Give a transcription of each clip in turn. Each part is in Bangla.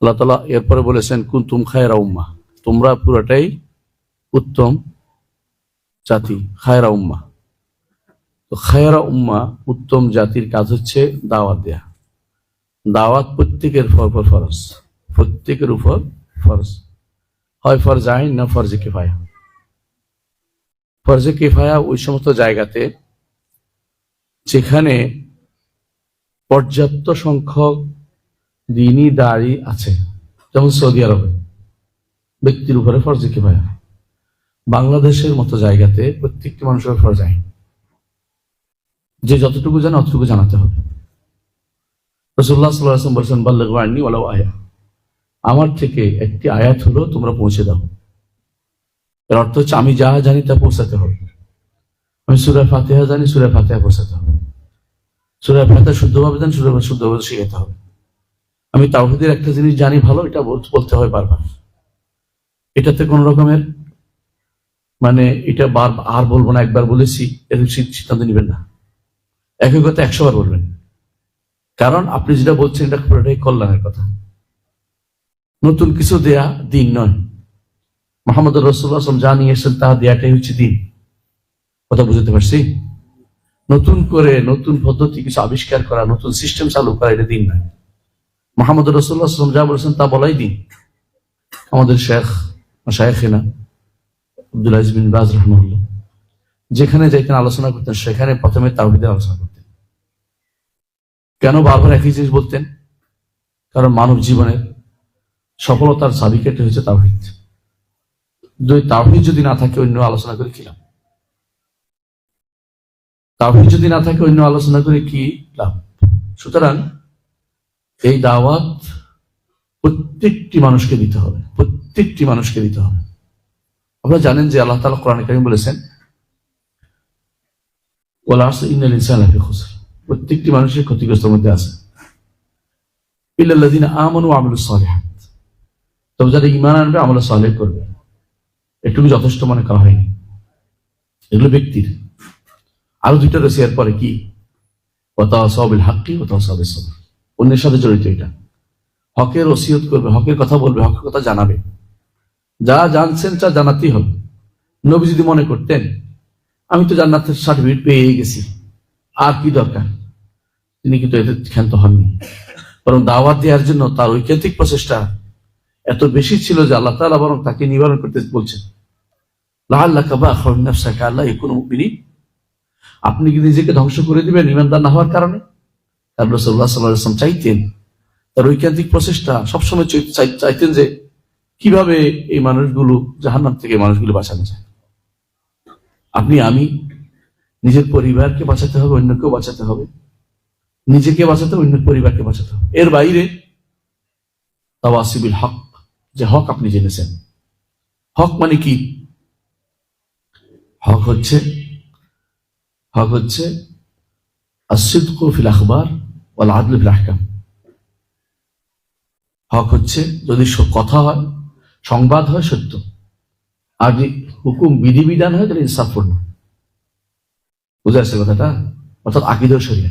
আল্লাহ তালা এরপরে বলেছেন, কুন্তুম খায়রা উম্মা তোমরা পুরোটাই উত্তম জাতি, খায়রা উম্মা তো খায়রা উম্মা উত্তম জাতির কাজ হচ্ছে দাওয়াত দেয়া। দাওয়াত প্রত্যেকের উপর ফরজ। প্রত্যেকের উপর ফরজ। হয় ফরজ আইন না ফরজে কিফায়া। ফরজে কিফায়া ওই সমস্ত জায়গাতে যেখানে পর্যাপ্ত সংখ্যক দিনই দাড়ি আছে। যেমন সৌদি আরবে। ব্যক্তির উপরে ফরজে কিফায়া বাংলাদেশের মতো জায়গাতে প্রত্যেকটি মানুষের ফরজ আইন। যে যতটুকু জানে অতটুকু জানাতে হবে। রসুল্লাহ সাল্লাম বলছেন ওলাও আয়া। আমার থেকে একটি আয়াত হলো, তোমরা পৌঁছে দাও। এর অর্থ হচ্ছে, আমি যা জানি তা পৌঁছাতে হবে। আমি সুরা ফাতেহা জানি, সুরা ফাতেহা পৌঁছাতে হবে। সুরা ফাতেহা শুদ্ধভাবে জানি, সুরা শুদ্ধভাবে শিখাতে হবে। আমি তাওহিদের একটা জিনিস জানি ভালো, এটা বলতে হয় বারবার। এটাতে কোন রকমের মানে এটা বার আর বলব না, একবার বলেছি, এরকম সিদ্ধান্ত নেবেন না। একই কথা একশো বার বলবেন। কারণ আপনি যেটা বলছেন, এটা পুরোটাই কল্যাণের কথা। নতুন কিছু দেয়া দিন নয়। মোহাম্মদ রসুল্লাহ যা নিয়ে এসেছেন তা দেয়াটাই হচ্ছে দিন। কথা বুঝতে পারছি? নতুন করে নতুন পদ্ধতি, কিছু আবিষ্কার করা, নতুন সিস্টেম চালু করা, এটা দিন নয়। মোহাম্মদ রসুল্লাহ যা বলেছেন তা বলাই দিন। আমাদের শেখ শাহেখিনা আব্দুল আজিজ বাজ রহমাল্লাহ যেখানে যেখানে আলোচনা করতেন, সেখানে প্রথমে তাওহিদের আলোচনা করতেন। কেন বারবার একই জিনিস বলতেন? কারণ মানব জীবনের সফলতার চাবিকাঠি হচ্ছে তাওহিদ। যদি তাওহিদ যদি না থাকে, অন্য আলোচনা করে কি লাভ? তাওহিদ যদি না থাকে, অন্য আলোচনা করে কি লাভ? সুতরাং এই দাওয়াত প্রত্যেকটি মানুষকে দিতে হবে। প্রত্যেকটি মানুষকে দিতে হবে। আপনারা জানেন যে আল্লাহ তালা কোরআন কারিম বলেছেন প্রত্যেকটি মানুষের ক্ষতিগ্রস্তের মধ্যে আছে। তবে ঈমান আনবে আমল করবে। যথেষ্ট মনে এগুলো ব্যক্তির। আরও দুইটা রয়েছে, এরপরে কি? ওতাওয়াসাবিল হাক্কি ওতাওয়াসাবিল সবর। অন্যের সাথে জড়িত এটা। হকের ওসিয়ত করবে, হকের কথা বলবে, হকের কথা জানাবে। যা জানছেন তা জানাতেই হবে। নবী যদি মনে করতেন, আমি তো জান্নাতের সার্টিফিকেট পেয়ে গেছি, আর কি দরকার? তিনি কিন্তু এতে ক্ষান্ত হননি। বরং দাওয়াত দেওয়ার জন্য তার ঐকান্তিক প্রচেষ্টা এত বেশি ছিল যে আল্লাহ তাআলা বরং তাকে নিবারণ করতে বলছেন, লাআল্লাকা বাখিউন নাফসাকা আল্লা ইয়াকুনু মুমিনিন। আপনি কি নিজেকে ধ্বংস করে দিবেন, ইমানদার না হওয়ার কারণে? চাইতেন, তার ঐকান্তিক প্রচেষ্টা সবসময় চাই- চাই- চাইতেন যে কীভাবে এই মানুষগুলো, জাহান্নাম থেকে মানুষগুলো বাঁচানো যায়। আপনি, আমি, নিজের পরিবারকে বাঁচাতে হবে, অন্যকেও বাঁচাতে হবে। নিজেকে বাঁচাতে হবে, অন্যের পরিবারকে বাঁচাতে হবে। এর বাইরে তাওয়াসিবিল হক, যে হক আপনি জেনেছেন। হক মানে কি? হক হচ্ছে হক হচ্ছে আসিদকু ফিল আখবার ওয়াল আদলু ফিল আহকাম। হক হচ্ছে যদি কথা হয়, সংবাদ হয় সত্য। আর যদি হুকুম, বিধিবিধান হয় তাহলে ইনসাফপূর্ণ। বুঝে আসছে কথাটা? অর্থাৎ আকিদাও সরিয়া।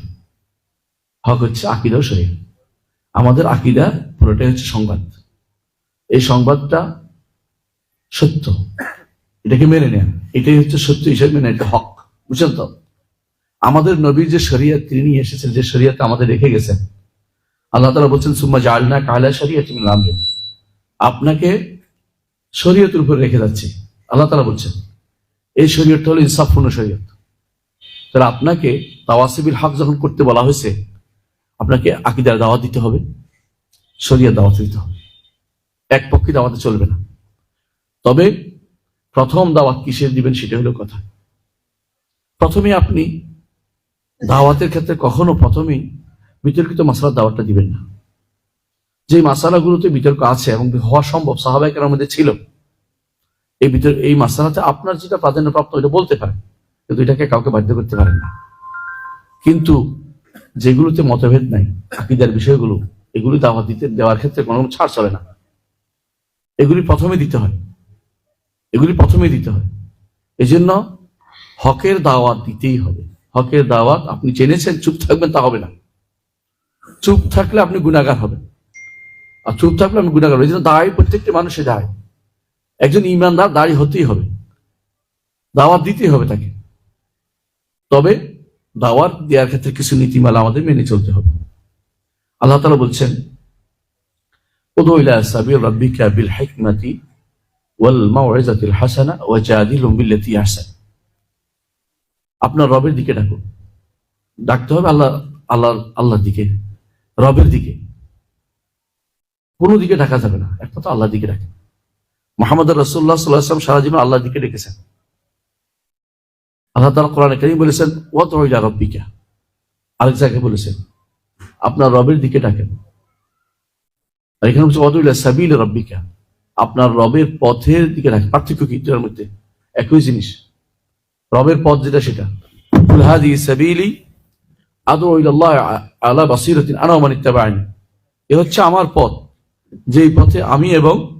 হক হচ্ছে আকিদাও সরিয়া। আমাদের আকিদা পুরোটাই হচ্ছে সংবাদ। এই সংবাদটা সত্য। এটাকে মেনে নেয়া। এটাই হচ্ছে সত্য হিসেবে মেনে এটা হক। বুঝছেন তো? আমাদের নবীর যে শরিয়ত, তিনি নিয়ে এসেছেন, যে শরিয়ত আমাদের রেখে গেছেন। আল্লাহ তালা বলছেন, সুম্মা জালনা কালা শরিয়ত নামলে আপনাকে শরীয়তের উপর রেখে যাচ্ছি। আল্লাহ তালা বলছেন, এই শরীয়তটা হলো ইনসাফপূর্ণ শরীয়ত। তাহলে আপনাকে তাওয়াসিবিল হক যখন করতে বলা হয়েছে, আপনাকে আকিদার দাওয়াত দিতে হবে, শরীয়ত দাওয়াত দিতে হবে। এক পক্ষে দাওয়াতে চলবে না। তবে প্রথম দাওয়াত কিসের দিবেন সেটা হলো কথা। প্রথমে আপনি দাওয়াতের ক্ষেত্রে কখনো প্রথমেই বিতর্কিত মাসালার দাওয়াতটা দিবেন না। যে মাসালাগুলোতে বিতর্ক আছে এবং হওয়া সম্ভব সাহাবাহিকের মধ্যে ছিল, এই বিতর্ক এই মাসালাতে আপনার যেটা প্রাধান্য প্রাপ্ত এটা বলতে পারেন, কিন্তু এটাকে কাউকে বাধ্য করতে পারেন না। কিন্তু যেগুলোতে মতভেদ নাই, আকিদার বিষয়গুলো, এগুলি দাওয়াত দিতে, দেওয়ার ক্ষেত্রে কোনো ছাড় চলে না। এগুলি প্রথমে দিতে হয়। এগুলি প্রথমে দিতে হয়। এই জন্য হকের দাওয়াত দিতেই হবে। হকের দাওয়াত, আপনি জেনেছেন, চুপ থাকবেন, তা হবে না। চুপ থাকলে আপনি গুণাগার হবেন। আর চুপ থাকলে আপনি গুণা করব এই জন্য দায় প্রত্যেকটি মানুষের দায়। একজন ইমানদার দায়ী হতেই হবে। দাওয়াত দিতেই হবে তাকে। তবে দাওয়াত দেওয়ার ক্ষেত্রে কিছু নীতিমালা আমাদের মেনে চলতে হবে। আল্লাহ তালা বলছেন রাব্বিকা বিল হাসানা ওয়া আহসান। আপনার রবের দিকে ডাকুন ডাকতে হবে আল্লাহ আল্লাহ, আল্লাহর দিকে, রবের দিকে। কোনো দিকে ডাকা যাবে না, একমাত্র আল্লাহর দিকে ডাকে। মোহাম্মদ রসুল্লাহ সাল্লাহাম সারা জীবন আল্লাহর দিকে ডেকেছেন। আল্লাহ তালা কোরআন কারিম বলেছেন ও তো রব্বিকা। আরেক জায়গায় বলেছেন, আপনার রবের দিকে ডাকেন। আর এখানে বলছে অদুল্লাহ সাবিল রব্বিকা। আপনার রবের পথের দিকে ডাকেন পার্থক্য কি? মধ্যে। একই জিনিস। রবের পথ যেটা সেটা। আমার পথ। যেই পথে আমি এবং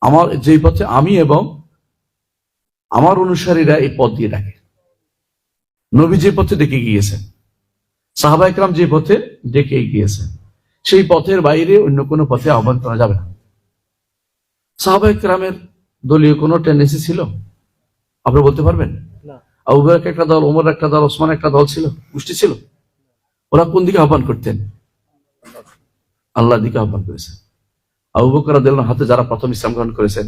আমার, যেই পথে আমি এবং আমার অনুসারীরা এই পথ দিয়ে ডাকে। নবী যে পথে ডেকে গিয়েছেন সাহাবা একরাম যে পথে ডেকে গিয়েছেন, সেই পথের বাইরে অন্য কোনো পথে আহ্বান করা যাবে না। সাহাবা একরামের দলীয় কোনো টেন্ডেন্সি ছিল? আপনি বলতে পারবেন? একটা দল ওমর একটা দল ওসমান একটা দল ছিল গোষ্ঠী ছিল। ওরা কোন দিকে আহ্বান করতেন? আল্লাহর দিকে আহ্বান করেছেন আবু বকর হাতে যারা প্রথম ইসলাম গ্রহণ করেছেন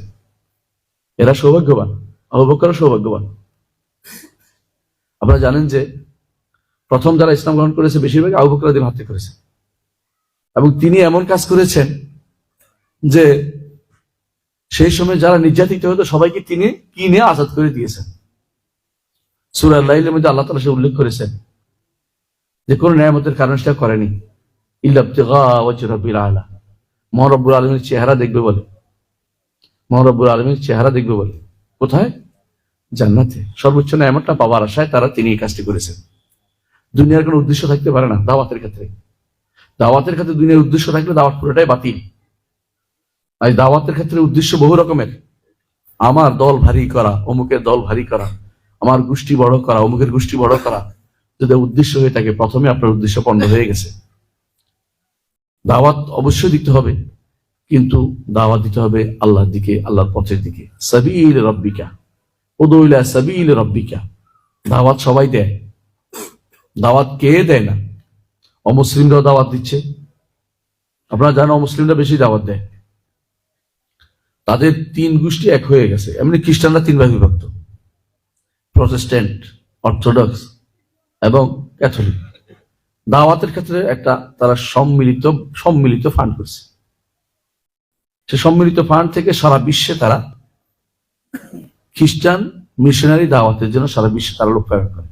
এরা সৌভাগ্যবান। আবু বকর সৌভাগ্যবান। আপনারা জানেন যে প্রথম যারা ইসলাম গ্রহণ করেছে বেশিরভাগ আবু বকর হাতে করেছে। এবং তিনি এমন কাজ করেছেন যে সেই সময় যারা নির্যাতিত হতো, সবাইকে তিনি কিনে আজাদ করে দিয়েছেন। সুরার লাইলের মধ্যে আল্লাহ তালা সে উল্লেখ করেছেন যে, কোনো ন্যায়ামতের কারণ সেটা করেনি। ইল্লাবতিগা মহরব্বুল আলমীর চেহারা দেখবে বলে। মহরব্বুল আলমীর চেহারা দেখবে বলে। কোথায়? জান্নাতে। সর্বোচ্চ ন্যায়ামতটা পাওয়ার আশায় তারা তিনি এই কাজটি করেছেন। দুনিয়ার কোনো উদ্দেশ্য থাকতে পারে না দাওয়াতের ক্ষেত্রে। দাওয়াতের ক্ষেত্রে দুনিয়ার উদ্দেশ্য থাকলে দাওয়াত পুরোটাই বাতিল। আর দাওয়াতের ক্ষেত্রে উদ্দেশ্য বহু রকমের। আমার দল ভারী করা, অমুকের দল ভারী করা, আমার গোষ্ঠী বড় করা, অমুকের গোষ্ঠী বড় করা, যদি উদ্দেশ্য হয়ে থাকে, প্রথমে আপনার উদ্দেশ্য পণ্ড হয়ে গেছে। দাওয়াত অবশ্যই দিতে হবে, কিন্তু দাওয়াত দিতে হবে আল্লাহর দিকে, আল্লাহর পথের দিকে। সাবিল রব্বিকা উদইলা সাবিল রব্বিকা। দাওয়াত সবাই দেয়। দাওয়াত কে দেয় না? অমুসলিমরাও দাওয়াত দিচ্ছে। আপনারা জানো অমুসলিমরা বেশি দাওয়াত দেয়। তাদের তিন গোষ্ঠী এক হয়ে গেছে। এমনি খ্রিস্টানরা তিন ভাগ বিভক্ত। প্রটেস্ট্যান্ট অর্থোডক্স এবং ক্যাথলিক দাওয়াতের ক্ষেত্রে একটা তারা সম্মিলিত সম্মিলিত ফান্ড করছে। সে সম্মিলিত ফান্ড থেকে সারা বিশ্বে তারা খ্রিস্টান মিশনারি দাওয়াতের জন্য সারা বিশ্বে তারা লোক করে।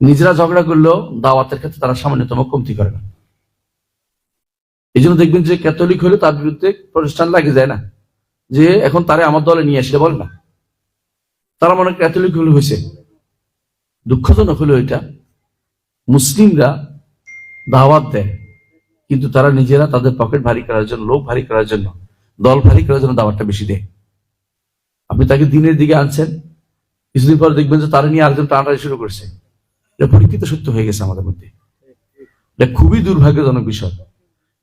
নিজেরা ঝগড়া করলেও দাওয়াতের ক্ষেত্রে তারা সামান্যতম কমতি করে না। এই জন্য দেখবেন যে ক্যাথলিক হলে তার বিরুদ্ধে প্রতিষ্ঠান লাগে যায় না। যে এখন তারে আমার দলে নিয়ে আসলে বলে না। তারা মনে ক্যাথলিক হলে হয়েছে। দুঃখজনক হলো এটা। মুসলিমরা দাওয়াত দেয়, কিন্তু তারা নিজেরা তাদের পকেট ভারী করার জন্য, লোক ভারী করার জন্য, দল ভারী করার জন্য দাওয়াতটা বেশি দেয়। আপনি তাকে দিনের দিকে আনছেন, কিছুদিন পরে দেখবেন যে তারা নিয়ে আরেকজন টানাটানি শুরু করছে। এটা পরীক্ষিত সত্য হয়ে গেছে আমাদের মধ্যে। এটা খুবই দুর্ভাগ্যজনক বিষয়।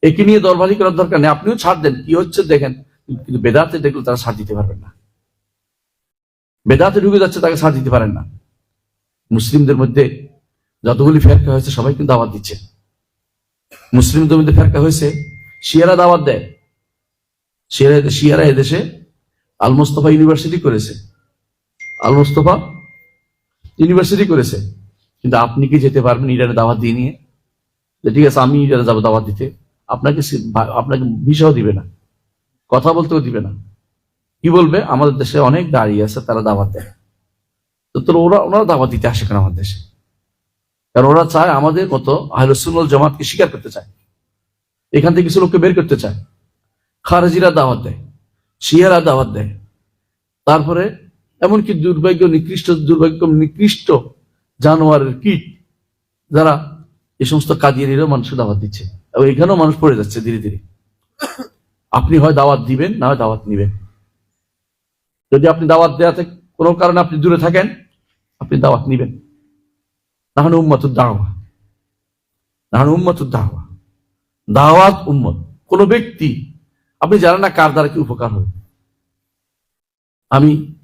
একে নিয়ে দল ভারী করার দরকার নেই। আপনিও ছাড় দেন, কি হচ্ছে দেখেন। কিন্তু বেদাতে দেখলে তারা ছাড় দিতে পারবেন না। বেদাতে ঢুকে যাচ্ছে, তাকে ছাড় দিতে পারেন না। মুসলিমদের মধ্যে যতগুলি ফেরকা হয়েছে, সবাই কিন্তু দাওয়াত দিচ্ছে। মুসলিমদের মধ্যে ফেরকা হয়েছে, শিয়ারা দাওয়াত দেয়। শিয়ারা শিয়ারা এদেশে আল মোস্তফা ইউনিভার্সিটি করেছে। আল মোস্তফা ইউনিভার্সিটি করেছে। কিন্তু আপনি কি যেতে পারবেন ইরানে দাওয়াত দিয়ে নিয়ে? ঠিক আছে, আমি ইরানে যাব দাওয়াত দিতে। আপনাকে আপনাকে ভিসাও দিবে না। কথা বলতেও দিবে না। কি বলবে? আমাদের দেশে অনেক দাঁড়িয়ে আছে, তারা দাওয়াত দেয়। তো ওরা, ওনারা দাওয়াত দিতে আসে কেন আমাদের দেশে? কারণ ওরা চায় আমাদের মতো আহলসুল জামাতকে স্বীকার করতে চায়। এখান থেকে কিছু লোককে বের করতে চায়। খারেজিরা দাওয়াত দেয়, শিয়ারা দাওয়াত দেয়। তারপরে এমনকি দুর্ভাগ্য নিকৃষ্ট দুর্ভাগ্য নিকৃষ্ট জানোয়ারের কীট, যারা এই সমস্ত কাদিয়ানিরও মানুষের দাওয়াত দিচ্ছে। এবং এখানেও মানুষ পড়ে যাচ্ছে ধীরে ধীরে। আপনি হয় দাওয়াত দিবেন, না হয় দাওয়াত নিবেন। যদি আপনি দাওয়াত দেওয়াতে কোনো কারণে আপনি দূরে থাকেন, আপনি দাওয়াত নিবেন। নাহলে উম্মতুর দাওয়া। নাহলে উম্মতুর দাওয়া। দাওয়াত উম্মত। কোন ব্যক্তি, আপনি জানেন না কার দ্বারা কি উপকার হবে। আমি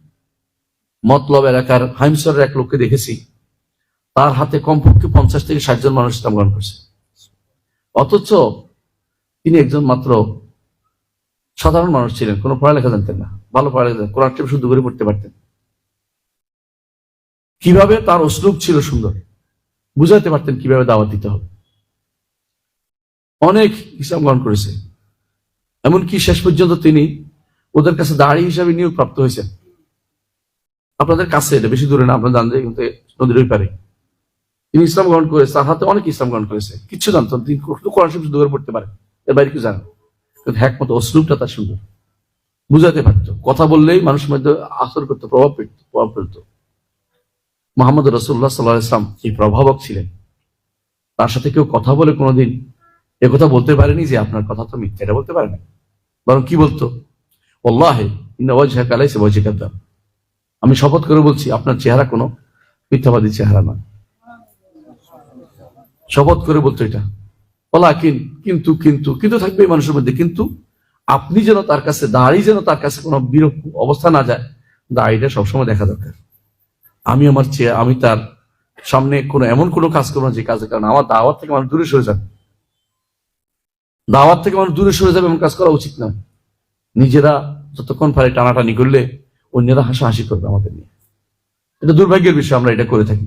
মতলব এলাকার হাইমসরের এক লোককে দেখেছি। তার হাতে কমপক্ষে পঞ্চাশ থেকে ষাট জন মানুষ ইসলাম গ্রহণ করছে। অথচ তিনি একজন মাত্র সাধারণ মানুষ ছিলেন, কোনো পড়ালেখা জানতেন না, ভালো পড়ালেখা জানতেন, কোরআন শরীফ শুদ্ধ করে পড়তে পারতেন। কীভাবে তার অশ্লুক ছিল সুন্দর, বুঝাতে পারতেন কীভাবে দাওয়াত দিতে হবে। অনেক ইসলাম গ্রহণ করেছে। এমনকি শেষ পর্যন্ত তিনি ওদের কাছে দাঁড়ি হিসাবে নিয়োগ প্রাপ্ত হয়েছেন। আপনাদের কাছে, এটা বেশি দূরে না, আপনার জানতে কিন্তু নদীর ওই পারে। তিনি ইসলাম গ্রহণ করেছে তার হাতে অনেক ইসলাম গ্রহণ করেছে। কিছু জানতো না। তিনি কোরআন শরীফ শুদ্ধ করে পড়তে পারেন। এর বাইরে কিছু জানেন কিন্তু হ্যাক মতো অশ্লুপটা তার সুন্দর বুঝাতে পারত। কথা বললেই মানুষের মধ্যে আসর করতো, প্রভাব পেত প্রভাব ফেলতো মোহাম্মদ রসুল্লাহ সাল্লাহ ইসলাম এই প্রভাবক ছিলেন। তার সাথে কেউ কথা বলে কোনোদিন কথা বলতে পারেনি যে আপনার কথা তো মিথ্যা, এটা বলতে পারে না। বরং কি বলতো? আমি শপথ করে বলছি, আপনার চেহারা কোনো মিথ্যাবাদী চেহারা নয়। শপথ করে বলতো এটা। বলা কিন্তু কিন্তু কিন্তু থাকবে মানুষের মধ্যে, কিন্তু আপনি যেন তার কাছে, দাড়ি যেন তার কাছে কোনো বিরূপ অবস্থা না যায়, দাড়িটা সবসময় দেখা দরকার। আমি আমার চেয়ে, আমি তার সামনে কোনো, এমন কোনো কাজ করব না যে কাজের কারণে আমার দাওয়াত থেকে মানুষ দূরে সরে যাবে। দাওয়াত থেকে মানুষ দূরে সরে যাবে এমন কাজ করা উচিত নয় নিজেরা যতক্ষণ পারে টানাটানি করলে অন্যরা হাসাহাসি করবে আমাদের নিয়ে। এটা দুর্ভাগ্যের বিষয়, আমরা এটা করে থাকি।